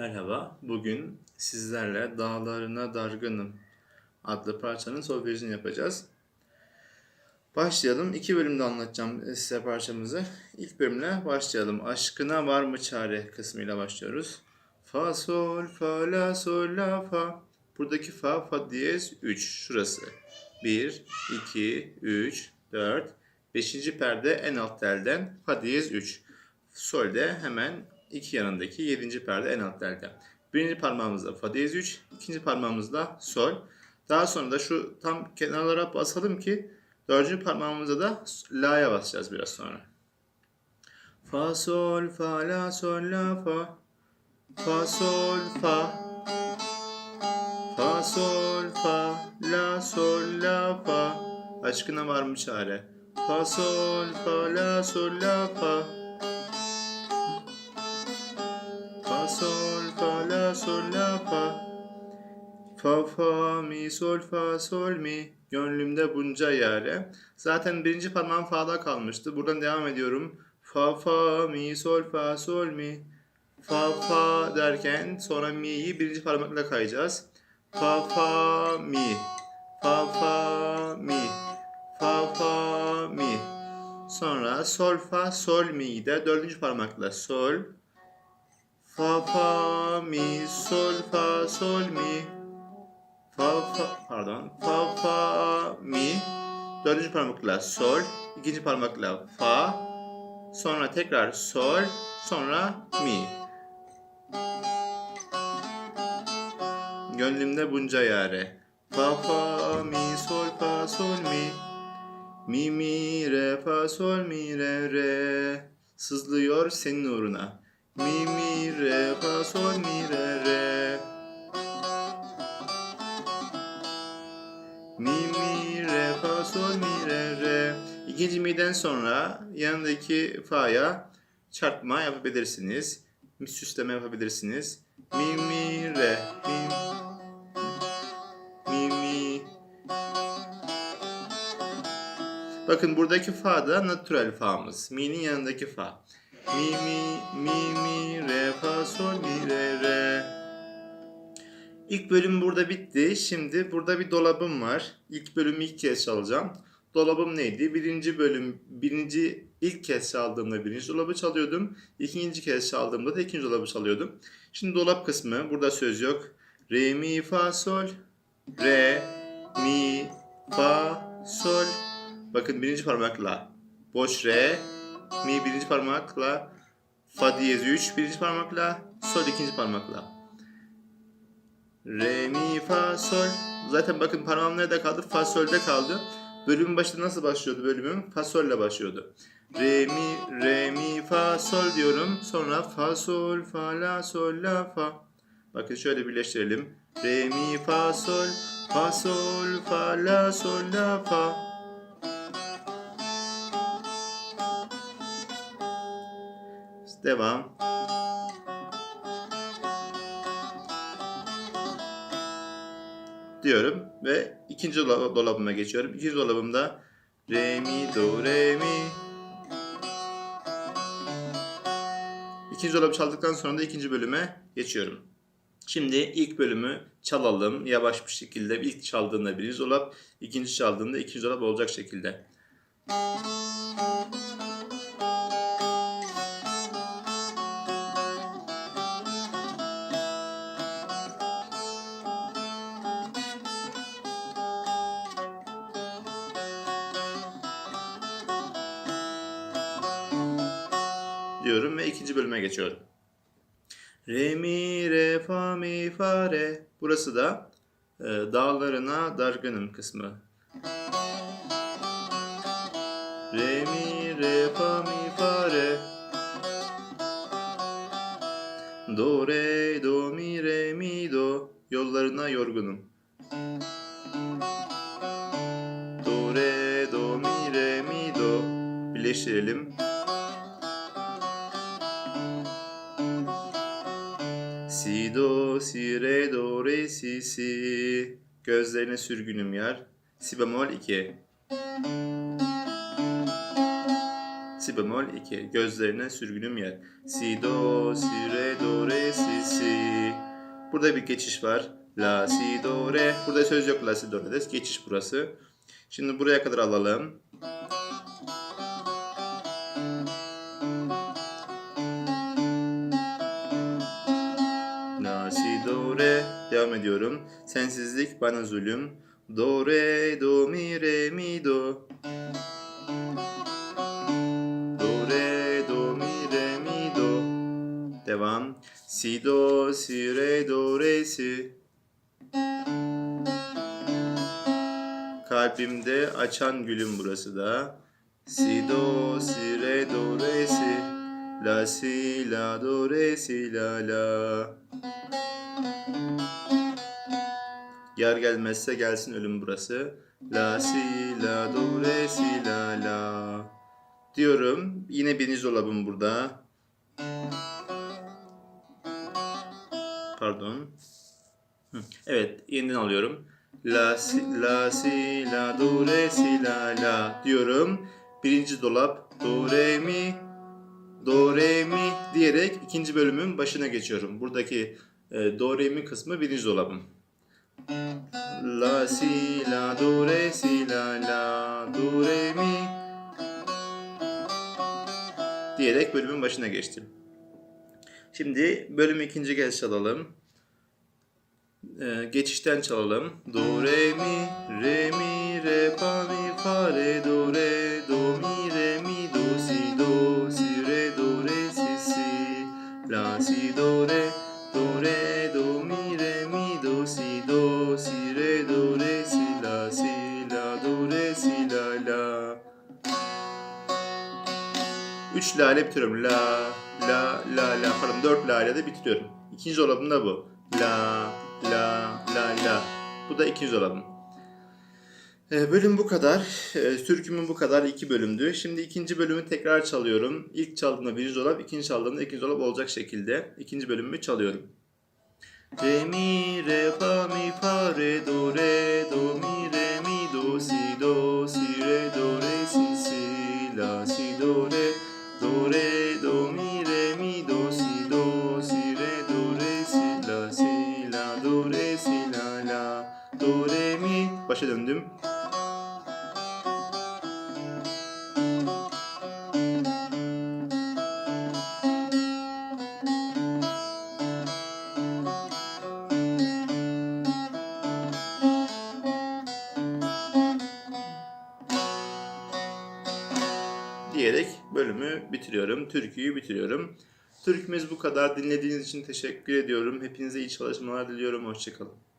Merhaba, bugün sizlerle Dağlarına Dargınım adlı parçanın solfejini yapacağız. Başlayalım. İki bölümde anlatacağım size parçamızı. İlk bölümle başlayalım. Aşkına var mı çare kısmıyla başlıyoruz. Fa, sol, fa, la, sol, la, fa. Buradaki fa, fa diyez 3. Şurası. 1, 2, 3, 4. Beşinci perde en alt telden fa diyez 3. Solde hemen iki yanındaki yedinci perde en alt telde. Birinci parmağımızda fa diyez 3, ikinci parmağımızda sol. Daha sonra da şu tam kenarlara basalım ki dördüncü parmağımızda da la'ya basacağız biraz sonra. Fa sol fa la sol la fa. Fa sol fa. Fa sol fa la sol la fa. Aşkına var mı çare? Fa sol fa la sol la. Fa sol la fa. Fa fa mi sol fa sol mi. Gönlümde bunca yare. Zaten birinci parmağım fa'da kalmıştı. Buradan devam ediyorum. Fa fa mi sol fa sol mi. Fa fa derken sonra mi'yi birinci parmakla kayacağız. Fa fa mi. Fa fa mi. Fa fa mi. Sonra sol fa sol mi'yi de dördüncü parmakla sol. Fa fa mi sol fa sol mi. Fa fa pardon. Fa fa mi. Dördüncü parmakla sol. ikinci parmakla fa. Sonra tekrar sol. Sonra mi. Gönlümde bunca yare. Fa fa mi sol fa sol mi. Mi mi re fa sol mi re re. Sızlıyor senin uğruna. Mi mi re fa sol mi re re. Mi mi re fa sol mi re re. İkinci mi'den sonra yanındaki fa'ya çarpma yapabilirsiniz. Mi süsleme yapabilirsiniz. Mi mi re mi mi mi. Bakın buradaki fa da natural fa'mız. Mi'nin yanındaki fa. Mi mi mi mi re fa sol mi re re. İlk bölüm burada bitti. Şimdi burada bir dolabım var. İlk bölümü ilk kez çalacağım. Dolabım neydi? Birinci bölüm, birinci ilk kez çaldığımda birinci dolabı çalıyordum. İkinci kez çaldığımda da ikinci dolabı çalıyordum. Şimdi dolap kısmı. Burada söz yok. Re, mi, fa, sol. Re, mi, fa, sol. Bakın birinci parmakla. Boş re, mi birinci parmakla. Fa diyez 3 birinci parmakla. Sol ikinci parmakla. Re, mi, fa, sol. Zaten bakın parmağım nerede kaldı? Fa, sol'de kaldı. Bölümün başında nasıl başlıyordu bölümüm? Fa, sol ile başlıyordu. Re, mi, re, mi, fa, sol diyorum. Sonra fa, sol, fa, la, sol, la, fa. Bakın şöyle birleştirelim. Re, mi, fa, sol, fa, sol, fa, la, sol, la, fa. Devam. diyorum ve ikinci dola- dolabıma geçiyorum. İkinci dolabımda re mi do re mi. İkinci dolabı çaldıktan sonra da ikinci bölüme geçiyorum. Şimdi ilk bölümü çalalım yavaş bir şekilde. İlk çaldığında birinci dolap, ikinci çaldığında ikinci dolap olacak şekilde. Diyorum ve ikinci bölüme geçiyorum. Re mi re fa mi fa re. Burası da e, dağlarına dargınım kısmı. Re mi re fa mi fa re. Do re do mi re mi do. Yollarına yorgunum. Do re do mi re mi do. Birleştirelim. Si do si re do re si si Gözlerine sürgünüm yar Si bemol 2 Si bemol 2. Gözlerine sürgünüm yer. Si do si re do re si si. Burada bir geçiş var. La si do re. Burada söz yok la si do re. Geçiş burası. Şimdi buraya kadar alalım. Re. Devam ediyorum. Sensizlik bana zulüm. Do re do mi re mi do. Do re do mi re mi do. Devam. Si do si re do re si. Kalbimde açan gülüm burası da. Si do si re do re si. La si la do re si la la. Yar gelmezse gelsin ölüm burası. La si la do re si la la. Diyorum. Yine birinci dolabım burada. Pardon. Evet, yeniden alıyorum. La si la si la do re si la la diyorum. Birinci dolap do re mi do re mi diyerek ikinci bölümün başına geçiyorum. Buradaki e, do re mi kısmı birinci dolabım. La si la do re si la la do re mi diyerek bölümün başına geçtim. Şimdi bölümü ikinci kez çalalım. Ee, geçişten çalalım. Do re mi re mi re fa mi fa re do re do mi re mi do si do si re do re si si la si do re Üç lale bitiriyorum. La, la, la, la. Pardon dört lale de bitiriyorum. İkinci dolabım da bu. La, la, la, la. Bu da ikinci dolabım. Ee, bölüm bu kadar. Ee, türkümün bu kadar. iki bölümdü. Şimdi ikinci bölümü tekrar çalıyorum. İlk çaldığımda birinci dolap, ikinci çaldığımda ikinci dolap olacak şekilde. ikinci bölümümü çalıyorum. Re mi başa döndüm. diyerek bölümü bitiriyorum. Türküyü bitiriyorum. Türkümüz bu kadar. Dinlediğiniz için teşekkür ediyorum. Hepinize iyi çalışmalar diliyorum. Hoşçakalın.